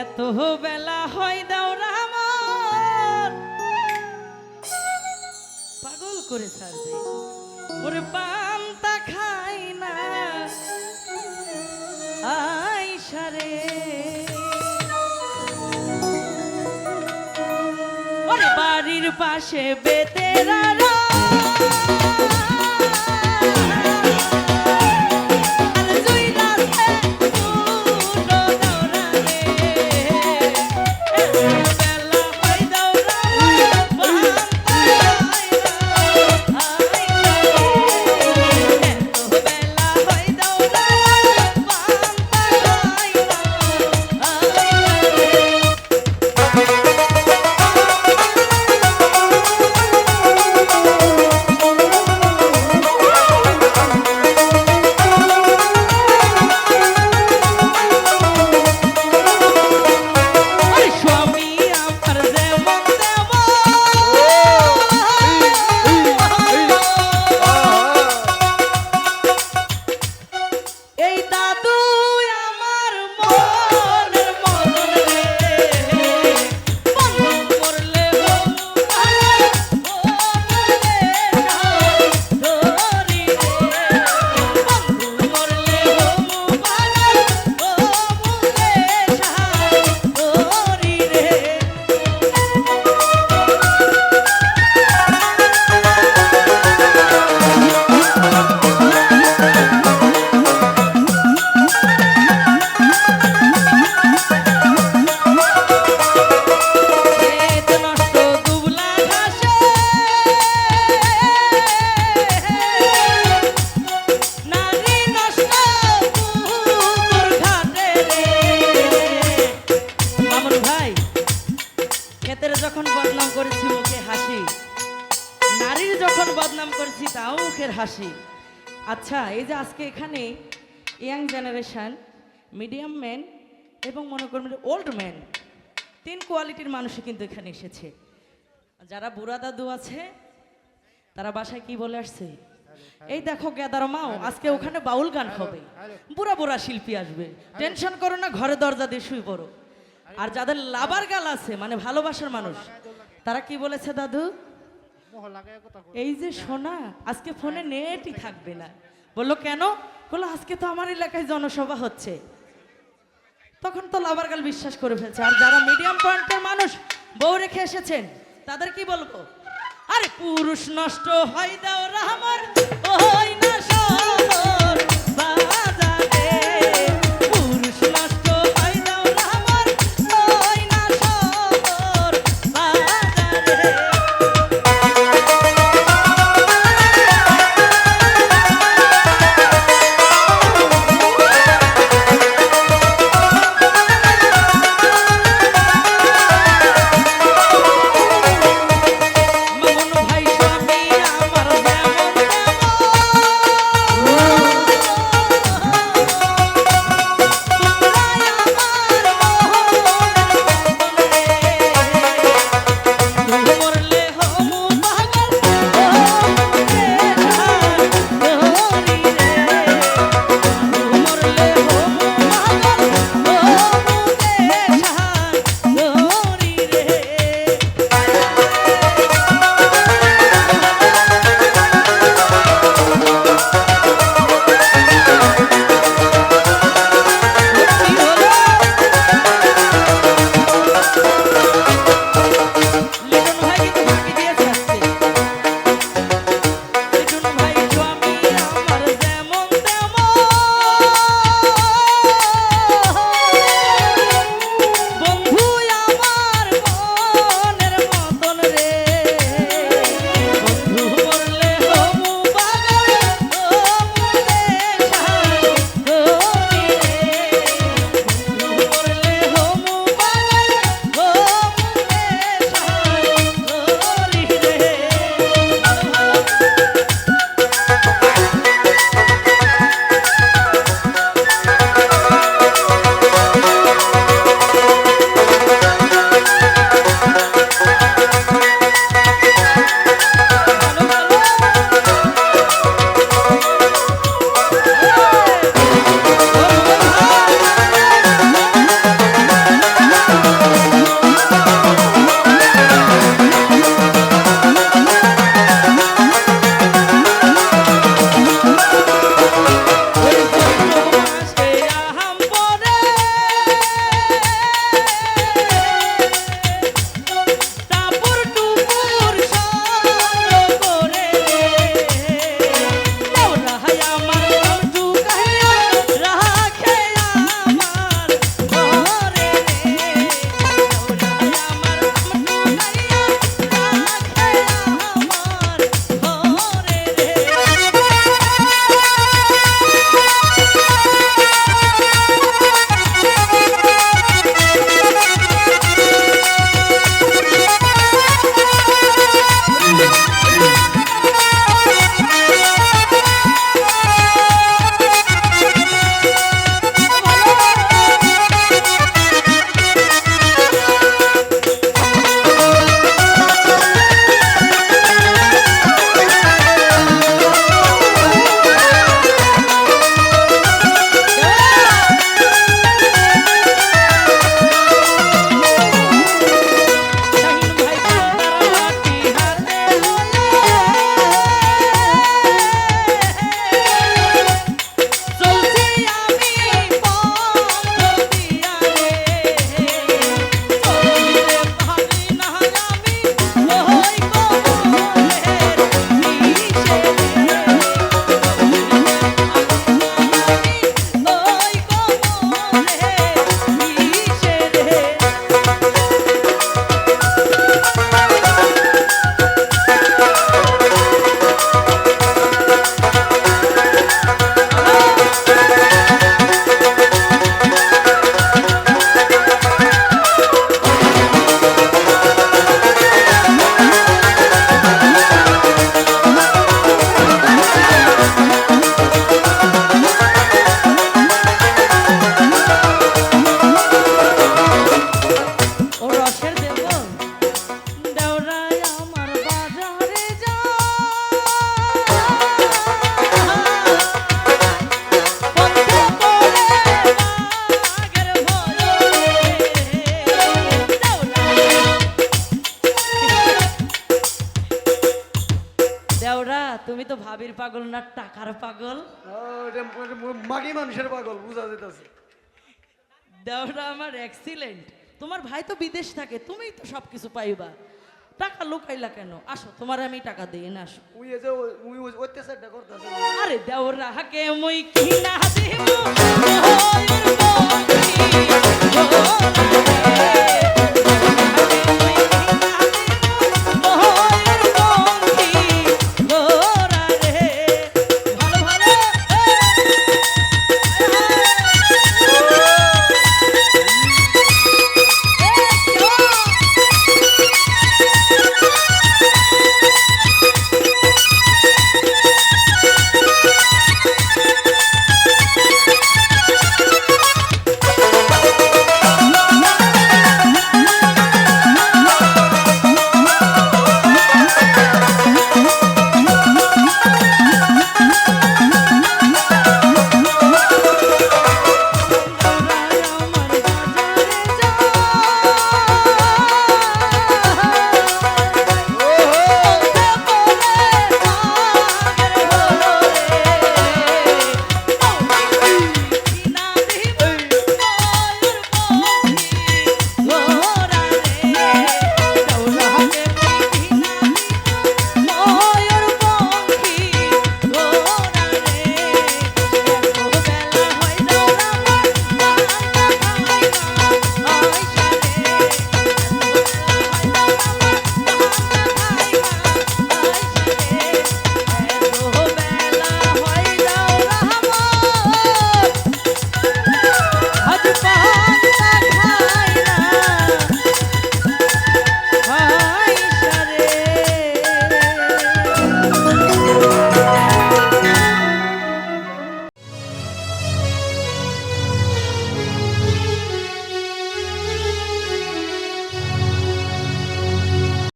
এত বেলা হয় দাওরা আমার। পাগল করে ছাড়বে। ওরে পান্তা খাই না। আইসারে ওরে বাড়ির পাশে বেতেরা বদনাম করেছি, তাও মুখের হাসি। আচ্ছা এই যে আজকে এখানে ইয়াং জেনারেশন, মিডিয়াম ম্যান এবং মনে করবেন ওল্ড ম্যান, তিন কোয়ালিটির মানুষই কিন্তু এখানে এসেছে। যারা বুড়া দাদু আছে, তারা বাসায় কি বলে আসছে? এই দেখো গেদার মাও, আজকে ওখানে বাউল গান হবে। বুড়া বুড়া শিল্পী আসবে। টেনশন করো না, ঘরে দরজা দিয়ে শুয়ে পড়ো। আর যাদের লাভার গাল আছে মানে ভালোবাসার মানুষ, তারা কি বলেছে দাদু? এই যে সোনা আজকে ফোনে নেটই থাকবে না। বলল কেন? বলল আজকে তো আমার এলাকায় জনসভা হচ্ছে। তখন তো লাভারগাল বিশ্বাস করে ফেলছে। আর যারা মিডিয়াম পয়েন্টের মানুষ বউ রেখে এসেছেন তাদের কি বলব? আরে পুরুষ নষ্ট হয় দাও রাহমার ওই না তো পাগল না টাকার পাগল? মাগি মানুষের পাগল বুঝা যেতেছে দেওরা আমার এক্সিলেন্ট তোমার ভাই তো বিদেশ থাকে তুমিই তো সব কিছু পাইবা। টাকা লুকাইলা কেন? আসো তোমার আমি টাকা দিই না আসো। উই যে উই অত্যাচারটা করতেছে। আরে দেওরা হাকে মই কিনা দেব